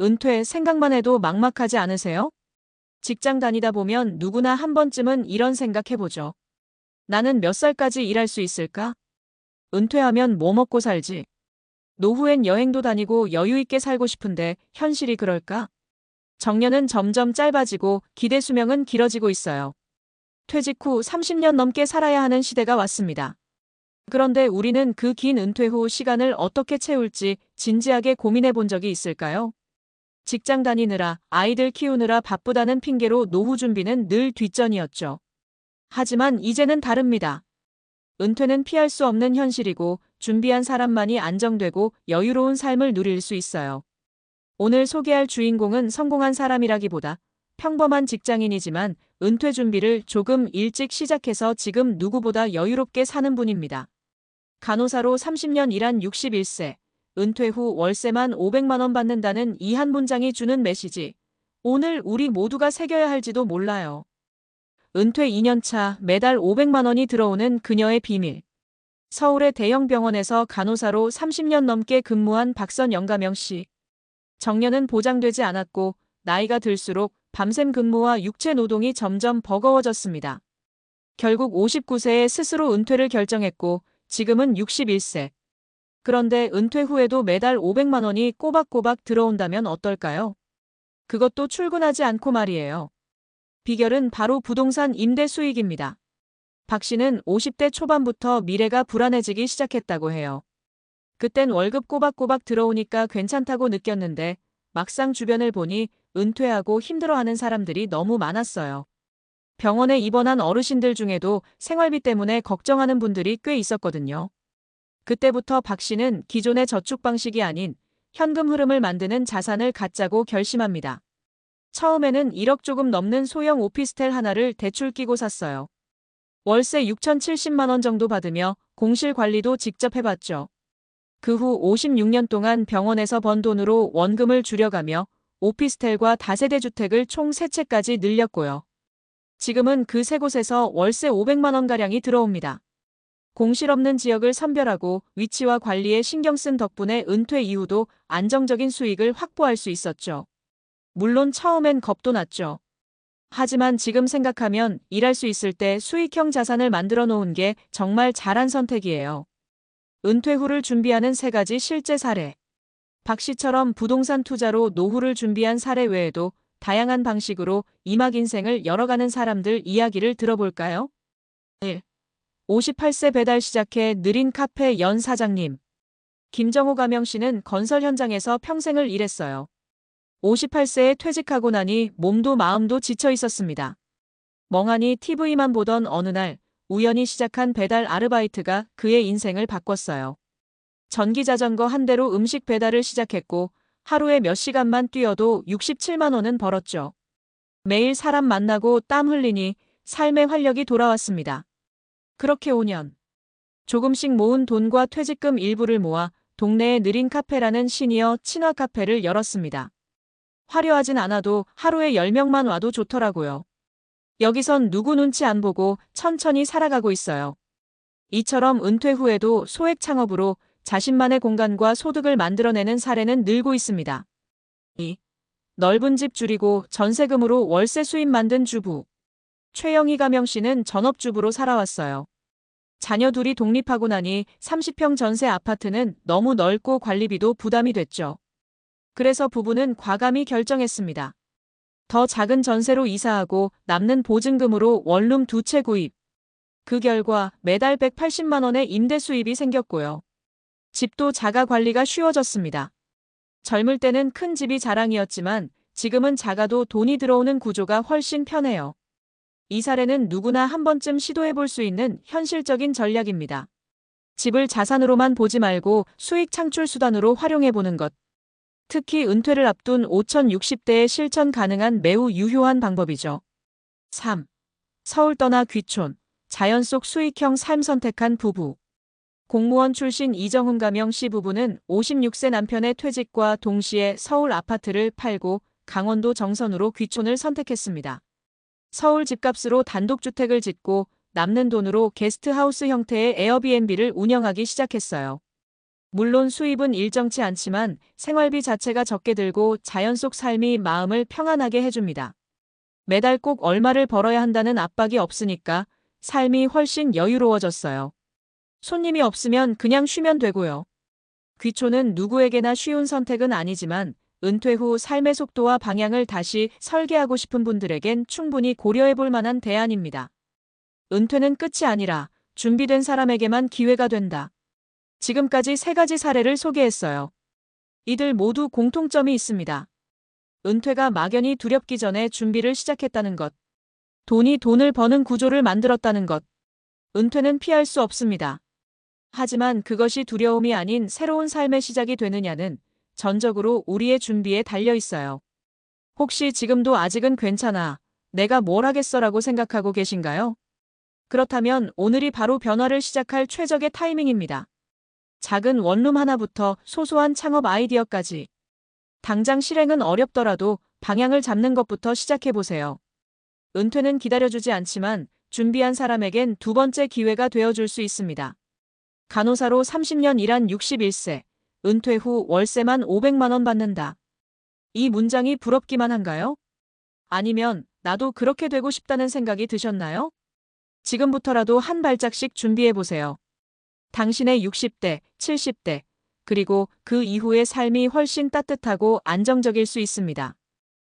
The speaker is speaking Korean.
은퇴 생각만 해도 막막하지 않으세요? 직장 다니다 보면 누구나 한 번쯤은 이런 생각 해보죠. 나는 몇 살까지 일할 수 있을까? 은퇴하면 뭐 먹고 살지? 노후엔 여행도 다니고 여유 있게 살고 싶은데 현실이 그럴까? 정년은 점점 짧아지고 기대 수명은 길어지고 있어요. 퇴직 후 30년 넘게 살아야 하는 시대가 왔습니다. 그런데 우리는 그 긴 은퇴 후 시간을 어떻게 채울지 진지하게 고민해 본 적이 있을까요? 직장 다니느라 아이들 키우느라 바쁘다는 핑계로 노후 준비는 늘 뒷전이었죠. 하지만 이제는 다릅니다. 은퇴는 피할 수 없는 현실이고 준비한 사람만이 안정되고 여유로운 삶을 누릴 수 있어요. 오늘 소개할 주인공은 성공한 사람이라기보다 평범한 직장인이지만 은퇴 준비를 조금 일찍 시작해서 지금 누구보다 여유롭게 사는 분입니다. 간호사로 30년 일한 61세, 은퇴 후 월세만 500만원 받는다는 이 한 문장이 주는 메시지. 오늘 우리 모두가 새겨야 할지도 몰라요. 은퇴 2년차 매달 500만원이 들어오는 그녀의 비밀. 서울의 대형 병원에서 간호사로 30년 넘게 근무한 박선 영 가명 씨. 정년은 보장되지 않았고 나이가 들수록 밤샘 근무와 육체 노동이 점점 버거워졌습니다. 결국 59세에 스스로 은퇴를 결정했고 지금은 61세. 그런데 은퇴 후에도 매달 500만 원이 꼬박꼬박 들어온다면 어떨까요? 그것도 출근하지 않고 말이에요. 비결은 바로 부동산 임대 수익입니다. 박 씨는 50대 초반부터 미래가 불안해지기 시작했다고 해요. 그땐 월급 꼬박꼬박 들어오니까 괜찮다고 느꼈는데 막상 주변을 보니 은퇴하고 힘들어하는 사람들이 너무 많았어요. 병원에 입원한 어르신들 중에도 생활비 때문에 걱정하는 분들이 꽤 있었거든요. 그때부터 박 씨는 기존의 저축 방식이 아닌 현금 흐름을 만드는 자산을 갖자고 결심합니다. 처음에는 1억 조금 넘는 소형 오피스텔 하나를 대출 끼고 샀어요. 월세 6,070만 원 정도 받으며 공실 관리도 직접 해봤죠. 그 후 56년 동안 병원에서 번 돈으로 원금을 줄여가며 오피스텔과 다세대 주택을 총 3채까지 늘렸고요. 지금은 그 세 곳에서 월세 500만 원가량이 들어옵니다. 공실 없는 지역을 선별하고 위치와 관리에 신경 쓴 덕분에 은퇴 이후도 안정적인 수익을 확보할 수 있었죠. 물론 처음엔 겁도 났죠. 하지만 지금 생각하면 일할 수 있을 때 수익형 자산을 만들어 놓은 게 정말 잘한 선택이에요. 은퇴 후를 준비하는 세 가지 실제 사례. 박 씨처럼 부동산 투자로 노후를 준비한 사례 외에도 다양한 방식으로 이막 인생을 열어가는 사람들 이야기를 들어볼까요? 1. 58세 배달 시작해 느린 카페 연 사장님. 김정호 가명 씨는 건설 현장에서 평생을 일했어요. 58세에 퇴직하고 나니 몸도 마음도 지쳐 있었습니다. 멍하니 TV만 보던 어느 날 우연히 시작한 배달 아르바이트가 그의 인생을 바꿨어요. 전기 자전거 한 대로 음식 배달을 시작했고 하루에 몇 시간만 뛰어도 67만 원은 벌었죠. 매일 사람 만나고 땀 흘리니 삶의 활력이 돌아왔습니다. 그렇게 5년. 조금씩 모은 돈과 퇴직금 일부를 모아 동네의 느린 카페라는 시니어 친화 카페를 열었습니다. 화려하진 않아도 하루에 10명만 와도 좋더라고요. 여기선 누구 눈치 안 보고 천천히 살아가고 있어요. 이처럼 은퇴 후에도 소액 창업으로 자신만의 공간과 소득을 만들어내는 사례는 늘고 있습니다. 2. 넓은 집 줄이고 전세금으로 월세 수입 만든 주부. 최영희 가 명 씨는 전업주부로 살아왔어요. 자녀 둘이 독립하고 나니 30평 전세 아파트는 너무 넓고 관리비도 부담이 됐죠. 그래서 부부는 과감히 결정했습니다. 더 작은 전세로 이사하고 남는 보증금으로 원룸 두 채 구입. 그 결과 매달 180만 원의 임대 수입이 생겼고요. 집도 자가 관리가 쉬워졌습니다. 젊을 때는 큰 집이 자랑이었지만 지금은 작아도 돈이 들어오는 구조가 훨씬 편해요. 이 사례는 누구나 한 번쯤 시도해 볼 수 있는 현실적인 전략입니다. 집을 자산으로만 보지 말고 수익 창출 수단으로 활용해 보는 것. 특히 은퇴를 앞둔 5060대에 실천 가능한 매우 유효한 방법이죠. 3. 서울 떠나 귀촌, 자연 속 수익형 삶 선택한 부부. 공무원 출신 이정훈 가명 씨 부부는 56세 남편의 퇴직과 동시에 서울 아파트를 팔고 강원도 정선으로 귀촌을 선택했습니다. 서울 집값으로 단독주택을 짓고 남는 돈으로 게스트하우스 형태의 에어비앤비를 운영하기 시작했어요. 물론 수입은 일정치 않지만 생활비 자체가 적게 들고 자연 속 삶이 마음을 평안하게 해줍니다. 매달 꼭 얼마를 벌어야 한다는 압박이 없으니까 삶이 훨씬 여유로워졌어요. 손님이 없으면 그냥 쉬면 되고요. 귀촌은 누구에게나 쉬운 선택은 아니지만 은퇴 후 삶의 속도와 방향을 다시 설계하고 싶은 분들에겐 충분히 고려해 볼 만한 대안입니다. 은퇴는 끝이 아니라 준비된 사람에게만 기회가 된다. 지금까지 세 가지 사례를 소개했어요. 이들 모두 공통점이 있습니다. 은퇴가 막연히 두렵기 전에 준비를 시작했다는 것. 돈이 돈을 버는 구조를 만들었다는 것. 은퇴는 피할 수 없습니다. 하지만 그것이 두려움이 아닌 새로운 삶의 시작이 되느냐는 전적으로 우리의 준비에 달려 있어요. 혹시 지금도 아직은 괜찮아. 내가 뭘 하겠어라고 생각하고 계신가요? 그렇다면 오늘이 바로 변화를 시작할 최적의 타이밍입니다. 작은 원룸 하나부터 소소한 창업 아이디어까지. 당장 실행은 어렵더라도 방향을 잡는 것부터 시작해보세요. 은퇴는 기다려주지 않지만 준비한 사람에겐 두 번째 기회가 되어줄 수 있습니다. 간호사로 30년 일한 61세, 은퇴 후 월세만 500만원 받는다. 이 문장이 부럽기만 한가요? 아니면 나도 그렇게 되고 싶다는 생각이 드셨나요? 지금부터라도 한 발짝씩 준비해보세요. 당신의 60대, 70대, 그리고 그 이후의 삶이 훨씬 따뜻하고 안정적일 수 있습니다.